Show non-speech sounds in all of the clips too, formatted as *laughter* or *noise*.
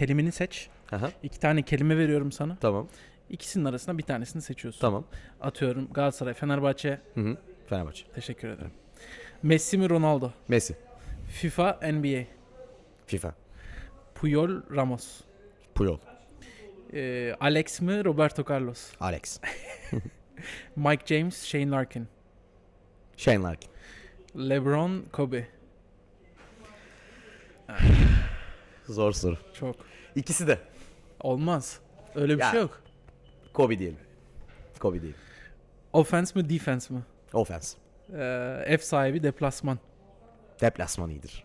kelimeni seç. Aha, İki tane kelime veriyorum sana. tamam. İkisinin arasında bir tanesini seçiyorsun. Tamam. Atıyorum Galatasaray, Fenerbahçe. Hı hı. Fenerbahçe. Teşekkür ederim. Messi mi Ronaldo? Messi. FIFA, NBA. FIFA. Puyol, Ramos. Puyol. Ee, Alex mi Roberto Carlos? Alex. *laughs* *laughs* Mike James, Shane Larkin. Shane Larkin. LeBron, Kobe. Zor soru. Çok. İkisi de. Olmaz. Öyle bir Ya. şey yok. Kobe diyelim. Kobe diyelim. Offense mi defense mi? Offense. Ee, ev sahibi deplasman. Deplasman iyidir.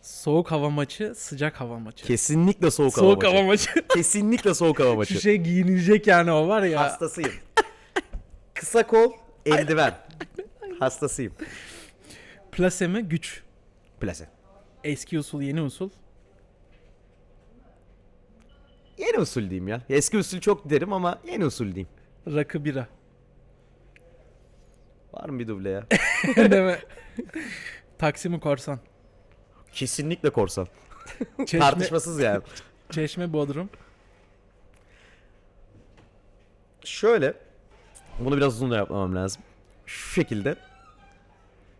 Soğuk hava maçı, sıcak hava maçı. Kesinlikle soğuk, Soğuk hava hava maçı. maçı. *laughs* Kesinlikle soğuk hava maçı. Şu şey giyinilecek yani o var ya. Hastasıyım. Kısa kol, eldiven. Hastasıyım. Plase mi güç. Plase. Eski usul, yeni usul. Yeni usul diyeyim ya. Eski usul çok derim ama yeni usul diyeyim. Rakı bira. Var mı bir duble ya? *laughs* Mi? Taksi mi korsan? Kesinlikle korsan. *laughs* Çeşme, Tartışmasız yani. *laughs* çeşme Bodrum. Şöyle. Bunu biraz uzun da yapmam lazım. Şu şekilde.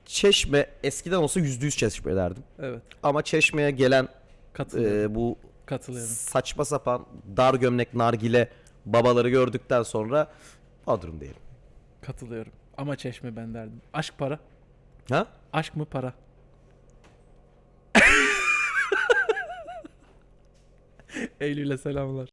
Çeşme eskiden olsa yüzde yüz çeşme derdim. Evet. Ama çeşmeye gelen Katılıyorum. e, bu katılıyorum. saçma sapan dar gömlek nargile babaları gördükten sonra Bodrum diyelim. Katılıyorum. Ama çeşme ben derdim. Aşk para. Ha? Aşk mı para? *laughs* Eylül'e selamlar.